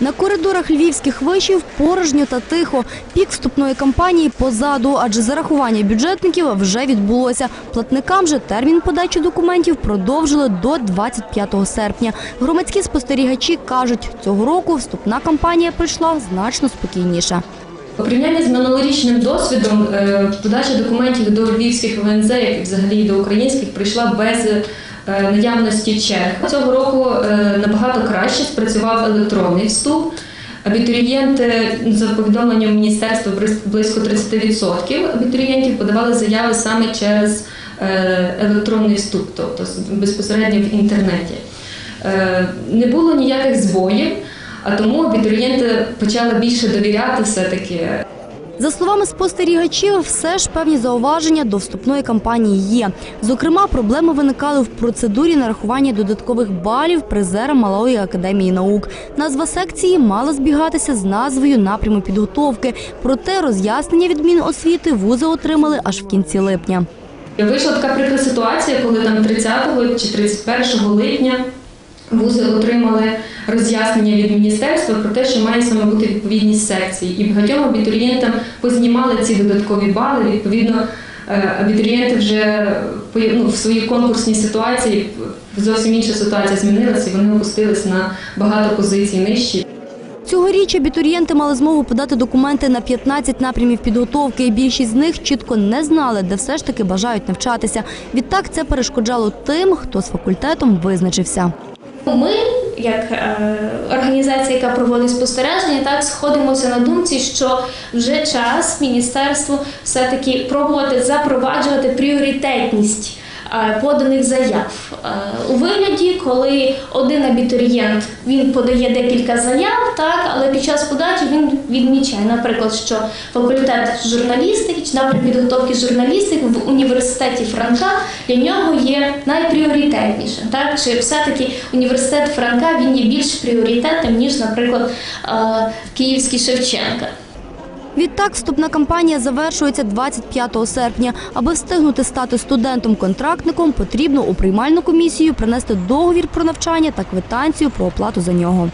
На коридорах львівських вишів порожньо та тихо. Пік вступної кампанії позаду, адже зарахування бюджетників вже відбулося. Платникам же термін подачі документів продовжили до 25 серпня. Громадські спостерігачі кажуть, цього року вступна кампанія прийшла значно спокійніше. У з минулорічним досвідом е, подача документів до львівських ВНЗ, як і взагалі до українських, прийшла без е, наявності черг. Цього року спрацював електронний вступ. Абітурієнти за повідомленням міністерства близько 30% абітурієнтів подавали заяви саме через е, електронний вступ, тобто безпосередньо в інтернеті. Е, Не було ніяких збоїв, а тому абітурієнти почали більше довіряти все-таки За словами спостерігачів, все ж певні зауваження до вступної кампанії є. Зокрема, проблеми виникали в процедурі нарахування додаткових балів призерам Малої академії наук. Назва секції мала збігатися з назвою напряму підготовки. Проте роз'яснення від Міносвіти вузи отримали аж в кінці липня. Вийшла така прикра ситуація, коли там 30 чи 31 липня вузи отримали роз'яснення від міністерства про те, що має саме бути відповідність секції. І багатьом абітурієнтам познімали ці додаткові бали. Відповідно, е, абітурієнти вже ну, в своїй конкурсній ситуації зовсім інша ситуація змінилася, і вони опустились на багато позицій нижчі. Цьогоріч абітурієнти мали змогу подати документи на 15 напрямів підготовки. і Більшість з них чітко не знали, де все ж таки бажають навчатися. Відтак це перешкоджало тим, хто з факультетом визначився. Ми, як е, організація, яка проводить спостереження, так сходимося на думці, що вже час міністерству все-таки пробувати запроваджувати пріоритетність поданих заяв Е, у вигляді, коли один абітурієнт він подає декілька заяв, так але під час подачі він відмічає, наприклад, що факультет журналістики чи напрям підготовки журналістики в університеті Франка для нього є найпріоритетнішим. Так чи все-таки університет Франка він є більш пріоритетним ніж, наприклад, е, Київський Шевченка. Відтак вступна кампанія завершується 25 серпня. Аби встигнути стати студентом-контрактником, потрібно у приймальну комісію принести договір про навчання та квитанцію про оплату за нього.